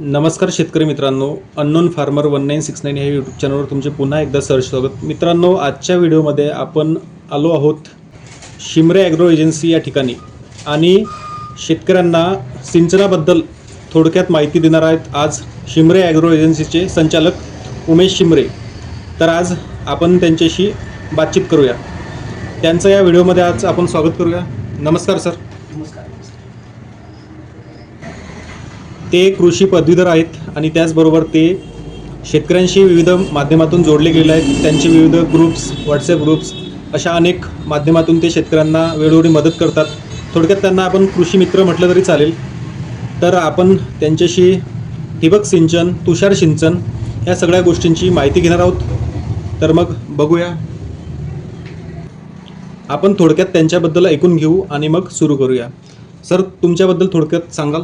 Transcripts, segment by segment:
नमस्कार शेतकरी मित्रांनो. Unknown farmer one nine six nine या यूट्यूब चॅनलवर तुमचे पुन्हा एकदा सर स्वागत. मित्रांनो आजच्या व्हिडिओमध्ये आपण आलो आहोत शिमरे ॲग्रो एजन्सी या ठिकाणी. आणि शेतकऱ्यांना सिंचनाबद्दल थोडक्यात माहिती देणार आहेत आज शिमरे ॲग्रो एजन्सीचे संचालक उमेश शिमरे. तर आज आपण त्यांच्याशी बातचीत करूया. त्यांचं या व्हिडिओमध्ये आज आपण स्वागत करूया. नमस्कार सर नमस्कार ते कृषी पदवीधर आहेत आणि त्याचबरोबर ते शेतकऱ्यांशी विविध माध्यमातून जोडले गेले आहेत. त्यांचे विविध ग्रुप्स व्हॉट्सअप ग्रुप्स अशा अनेक माध्यमातून ते शेतकऱ्यांना वेळोवेळी मदत करतात. थोडक्यात त्यांना आपण कृषी मित्र म्हटलं तरी चालेल. तर आपण त्यांच्याशी ठिबक सिंचन तुषार सिंचन या सगळ्या गोष्टींची माहिती घेणार आहोत. तर मग बघूया. आपण थोडक्यात त्यांच्याबद्दल ऐकून घेऊ आणि मग सुरू करूया. सर तुमच्याबद्दल थोडक्यात सांगाल?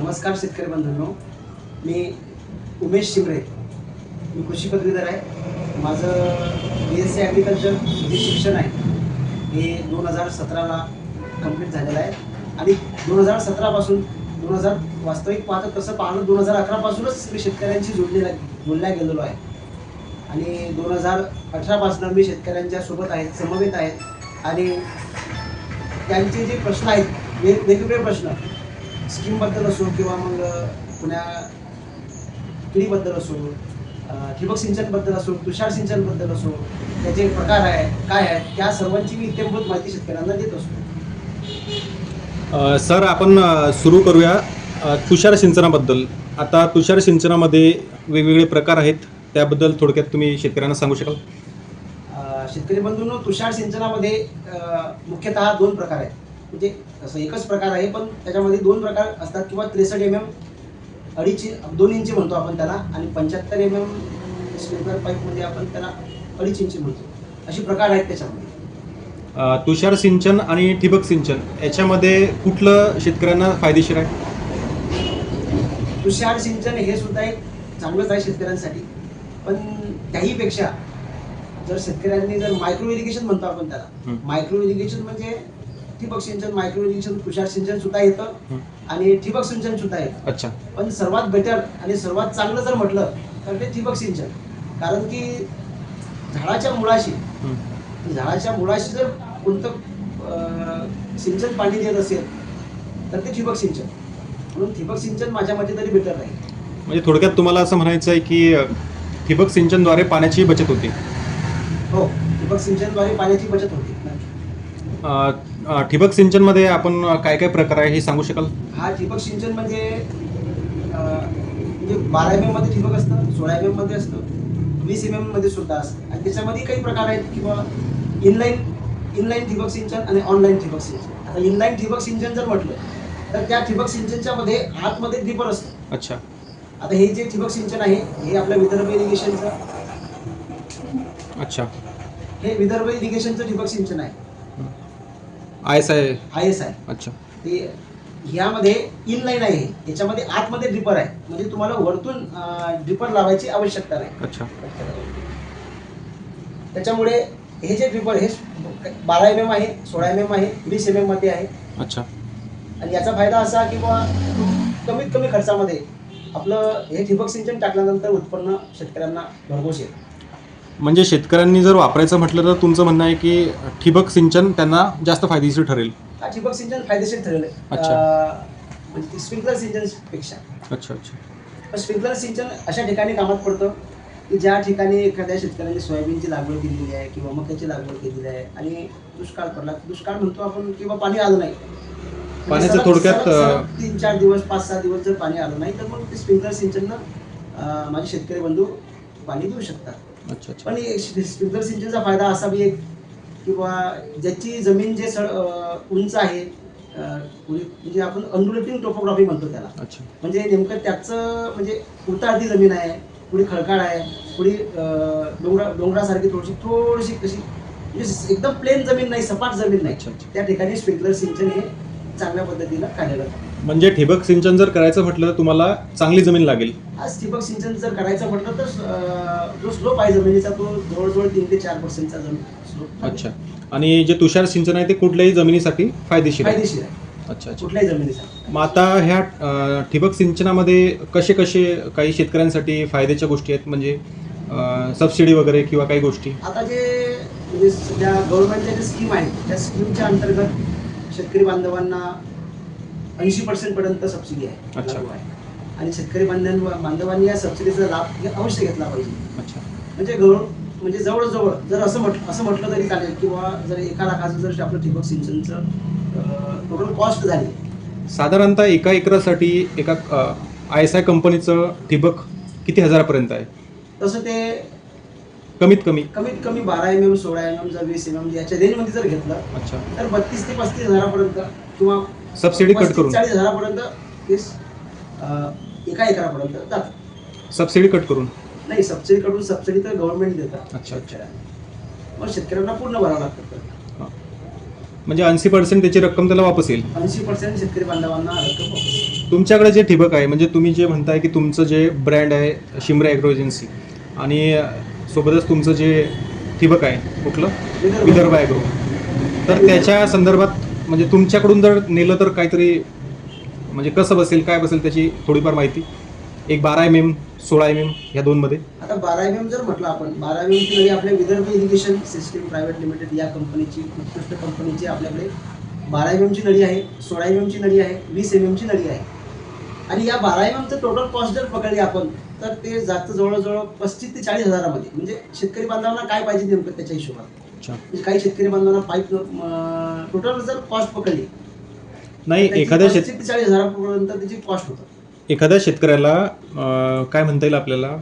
नमस्कार शेतकरी बंधूंनो. मी उमेश शिवरे मी कृषी पदवीधर आहे. माझं बी एस सी ॲग्रिकल्चर जे शिक्षण आहे हे दोन हजार सतराला कंप्लीट झालेलं आहे. आणि दोन हजार सतरापासून दोन हजार वास्तविक पाहतं तसं पाहणं दोन हजार अकरापासूनच मी शेतकऱ्यांशी जोडलेला जोडल्या गेलेलो आहे. आणि दोन हजार अठरापासून मी शेतकऱ्यांच्या सोबत आहेत समवेत आहेत. आणि त्यांचे जे प्रश्न आहेत वेग वेगवेगळे प्रश्न स्कीमबद्दल असो किंवा मग पुण्या किडीबद्दल असो ठिबक सिंचनबद्दल असो तुषार सिंचनबद्दल असो त्याचे प्रकार आहे काय आहेत त्या सर्वांची मी इत्यंभूत माहिती शेतकऱ्यांना देत असतो. सर आपण सुरू करूया. तुषार सिंचनाबद्दल. आता तुषार सिंचनामध्ये वेगवेगळे प्रकार आहेत. त्याबद्दल थोडक्यात तुम्ही शेतकऱ्यांना सांगू शकाल? शेतकरी बंधूंनो तुषार सिंचनामध्ये मुख्यतः दोन प्रकार आहेत. म्हणजे असं एकच प्रकार आहे पण त्याच्यामध्ये दोन प्रकार असतात किंवा त्रेसष्ट एम एम अडीच दोन इंची म्हणतो आपण त्याला आणि पंच्याहत्तर एम एम स्प्रिंकलर पाईपमध्ये आपण त्याला अडीच इंची म्हणतो. असे प्रकार आहेत त्याच्यामध्ये. तुषार सिंचन आणि ठिबक सिंचन याच्यामध्ये कुठलं शेतकऱ्यांना फायदेशीर आहे? तुषार सिंचन हे सुद्धा एक चांगलंच आहे शेतकऱ्यांसाठी पण त्याहीपेक्षा जर शेतकऱ्यांनी जर मायक्रो इरिगेशन म्हणतो आपण त्याला. मायक्रो इरिगेशन म्हणजे ठिबक सिंचन मायक्रो इरिगेशन तुषार सिंचन सुद्धा येतं. आणि ठिबक सिंचन सुद्धा येतं. अच्छा. पण सर्वात बेटर आणि सर्वात चांगलं जर म्हटलं तर ते ठिबक सिंचन. कारण की झाडाच्या मुळाशी. झाडाच्या मुळाशी जर कोणतं सिंचन पाणी देत असेल तर ते ठिबक सिंचन. म्हणून ठिबक सिंचन माझ्या मते तरी बेटर राहील म्हणजे थोडक्यात तुम्हाला असं म्हणायचं आहे की ठिबक सिंचनद्वारे पाण्याची बचत होते. हो ठिबक सिंचनद्वारे पाण्याची बचत होते. ठिबक सिंचनमध्ये आपण काय काय प्रकार आहे हे सांगू शकाल? हा ठिबक सिंचन म्हणजे म्हणजे बारा एममध्ये ठिबक असतं सोळा एम एममध्ये असतं वीस एम एममध्ये सुद्धा असतं. आणि त्याच्यामध्ये काही प्रकार आहेत किंवा इनलाईन इनलाईन ठिबक सिंचन आणि ऑनलाईन ठिबक सिंचन. आता इनलाईन ठिबक सिंचन जर म्हटलं तर त्या ठिबक सिंचनच्या मध्ये आतमध्ये ड्रिपर असतं. अच्छा. आता हे जे ठिबक सिंचन आहे हे आपलं विदर्भ इरिगेशनचं अच्छा. हे विदर्भ इरिगेशनचं ठिबक सिंचन आहे. I S I I S आहे अच्छा. ते ह्यामध्ये इनलाईन आहे. याच्यामध्ये आतमध्ये ड्रिपर आहे. म्हणजे तुम्हाला वरतून ड्रिपर लावायची आवश्यकता नाही. अच्छा. त्याच्यामुळे हे जे ड्रिपर हे बारा एम एम आहे सोळा एम एम आहे वीस एम एममध्ये आहे. अच्छा. आणि याचा फायदा असा की बुवा कमीत कमी खर्चामध्ये आपलं हे ठिबक सिंचन टाकल्यानंतर उत्पन्न शेतकऱ्यांना भरघोस येतं. म्हणजे शेतकऱ्यांनी जर वापरायचं म्हटलं तर तुमचं म्हणणं आहे की ठिबक सिंचन त्यांना जास्त फायदेशीर ठरेल. हा ठिबक सिंचन फायदेशीर ठरेल. अच्छा. अं, म्हणजे स्प्रिंकलर सिंचनपेक्षा अच्छा अच्छा. पण स्प्रिंकलर सिंचन अशा ठिकाणी कामात पडतं की ज्या ठिकाणी एखाद्या शेतकऱ्याने सोयाबीनची लागवड केलेली आहे किंवा मक्याची लागवड केलेली आहे आणि दुष्काळ पडला दुष्काळ म्हणतो आपण किंवा पाणी आलं नाही. म्हणजे पाण्याचं सलग- थोडक्यात, सलग- अं, सलग तीन चार दिवस पाच सहा दिवस जर पाणी आलं नाही तर मग ते स्प्रिंकलर सिंचननं अं, माझे शेतकरी बंधू पाणी देऊ शकतात. अच्छा पण स्प्रिंकलर सिंचनचा फायदा असा बी एक किंवा ज्याची जमीन जे सड अं, उंच आहे म्हणजे आपण अंडुलेटिंग टोपोग्राफी म्हणतो त्याला. म्हणजे नेमकं त्याचं म्हणजे उतारती जमीन आहे पुढे खडकाळ आहे पुढे डोंगरा डोंगरासारखी थोडीशी थोडीशी कशी म्हणजे एकदम प्लेन जमीन नाही सपाट जमीन नाही. त्या ठिकाणी स्प्रिंकलर सिंचन हे चांगल्या पद्धतीनं कार्यरत आहे म्हणजे ठिबक सिंचन जर करायचं म्हटलं तर तुम्हाला चांगली जमीन लागेल. आज ठिबक सिंचन जर करायचं म्हटलं तर अं, जो स्लोप आहे जमिनीचा तो जवळजवळ तीन ते चार पर्सेंटचा जमीन स्लोप अच्छा. आणि जे तुषार सिंचन आहे ते कुठल्याही जमिनीसाठी फायदेशीर आहे? फायदेशीर आहे. अच्छा अच्छा. कुठल्याही जमिनीसाठी. मग आता ह्या अ, ठिबक सिंचनामध्ये कसे कसे काही शेतकऱ्यांसाठी फायद्याच्या गोष्टी आहेत? म्हणजे सबसिडी वगैरे किंवा काही गोष्टी? आता जे म्हणजे सध्या गव्हर्नमेंटच्या जे स्कीम आहेत त्या स्कीमच्या अंतर्गत शेतकरी बांधवांना ऐंशी पर्सेंट पर्यंत सबसिडी आहे. अच्छा. लागू आहे. आणि शेतकरी बांधव बांधवांनी या सबसिडीचा लाभ अवश्य घेतला पाहिजे. अच्छा. म्हणजे म्हणजे जवळजवळ जर असं म्हटलं असं म्हटलं तरी चालेल किंवा जर एका लाखाचं जर आपलं ठिबक सिंचनचं टोटल कॉस्ट झाली. साधारणतः एका एकरासाठी एका आय एस आय कंपनीचं ठिबक किती हजारापर्यंत आहे? तसं ते कमीत कमी. कमीत कमी बारा एम एम सोळा एम एम जर वीस एम एम याच्या रेंजमध्ये जर घेतलं अच्छा. तर बत्तीस ते पस्तीस हजारापर्यंत किंवा सबसिडी कट करून. चाळीस हजारापर्यंत केस अं, एका एकरापर्यंत सबसिडी कट करून. नाही सबसिडी कडून सबसिडी तर गव्हर्नमेंट देतात. अच्छा. शेतकऱ्यांना. मग शेतकऱ्यांना पूर्ण भरावं लागतं. म्हणजे ऐंशी पर्सेंट त्याची रक्कम त्याला वापस येईल. ऐंशी पर्सेंट शेतकरी बांधवांना रक्कम वापस. तुमच्याकडे जे ठिबक आहे म्हणजे तुम्ही जे म्हणताय की तुमचं जे ब्रँड आहे शिमरा ॲग्रो एजन्सी आणि सोबतच तुमचं जे ठिबक आहे कुठलं? विदर्भ. विदर्भ ॲग्रो तर त्याच्या संदर्भात म्हणजे तुमच्याकडून जर नेलं तर काहीतरी म्हणजे कसं बसेल काय बसेल त्याची थोडीफार माहिती? एक बारा एम एम सोळा एम एम ह्या दोनमध्ये. आता बारा एम एम जर म्हटलं आपण बारा एम एमची नळी आपल्या Vidarbha irrigation system private limited या कंपनीची उत्कृष्ट कंपनीची आपल्याकडे बारा एम एमची नळी आहे सोळा एम एमची नळी आहे वीस एम एमची नळी आहे. आणि या बारा एम एमचं टोटल कॉस्ट जर पकडली आपण तर ते जातं जवळजवळ पस्तीस ते चाळीस हजारामध्ये. म्हणजे शेतकरी बांधवांना काय पाहिजे नेमकं त्याच्या हिशोबात? अच्छा. काही शेतकरी बांधवांना पाईप टोटल जर कॉस्ट पकडली नाही एखाद्या शेत चाळीस हजारापर्यंत त्याची कॉस्ट होतं एखाद्या शेतकऱ्याला अ, काय म्हणता येईल आपल्याला?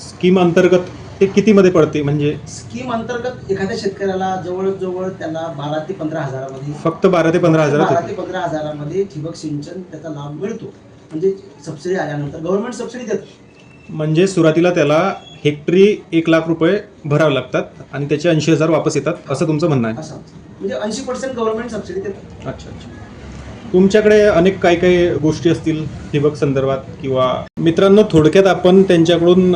स्कीम अंतर्गत ते कितीमध्ये पडते? म्हणजे स्कीम अंतर्गत एखाद्या शेतकऱ्याला जवळजवळ त्याला बारा ते पंधरा हजारामध्ये फक्त बारा ते पंधरा हजारात बारा ते पंधरा हजारामध्ये ठिबक सिंचन त्याचा लाभ मिळतो. म्हणजे सबसिडी आल्यानंतर गव्हर्नमेंट सबसिडी देतं. म्हणजे सुरुवातीला त्याला हेक्टरी एक लाख रुपये भरावे लागतात आणि त्याचे ऐंशी हजार वापस येतात असं तुमचं म्हणणं आहे? असं म्हणजे ऐंशी पर्सेंट गव्हर्नमेंट सबसिडी देतं अच्छा अच्छा. तुमच्याकडे अनेक काही काही गोष्टी असतील ठिबक संदर्भात किंवा मित्रांनो थोडक्यात आपण त्यांच्याकडून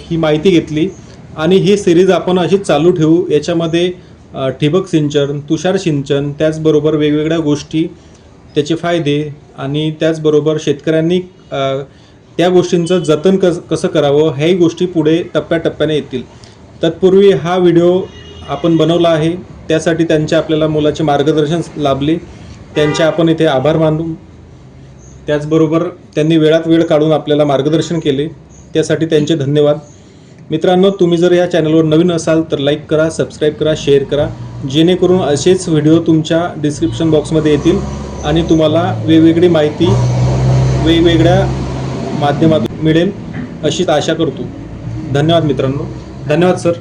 ही माहिती घेतली आणि ही सिरीज आपण अशीच चालू ठेवू. याच्यामध्ये अ, ठिबक सिंचन तुषार सिंचन त्याचबरोबर वेगवेगळ्या गोष्टी त्याचे फायदे आणि त्याचबरोबर शेतकऱ्यांनी अ, त्या गोष्टींचं जतन कस कसं करावं ह्याही गोष्टी पुढे टप्प्याटप्प्याने येतील. तत्पूर्वी हा व्हिडिओ आपण बनवला आहे त्यासाठी त्यांचे आपल्याला मुलाचे मार्गदर्शन लाभले. त्यांचे आपण इथे आभार मानू. त्याचबरोबर त्यांनी वेळात वेळ काढून आपल्याला मार्गदर्शन केले त्यासाठी त्यांचे धन्यवाद. मित्रांनो तुम्ही जर या चॅनलवर नवीन असाल तर लाईक करा सबस्क्राईब करा शेअर करा. जेणेकरून असेच व्हिडिओ तुमच्या डिस्क्रिप्शन बॉक्समध्ये येतील आणि तुम्हाला वेगवेगळी माहिती वेगवेगळ्या माध्यमातून मिळेल अशीच आशा करतो. धन्यवाद मित्रांनो. धन्यवाद सर.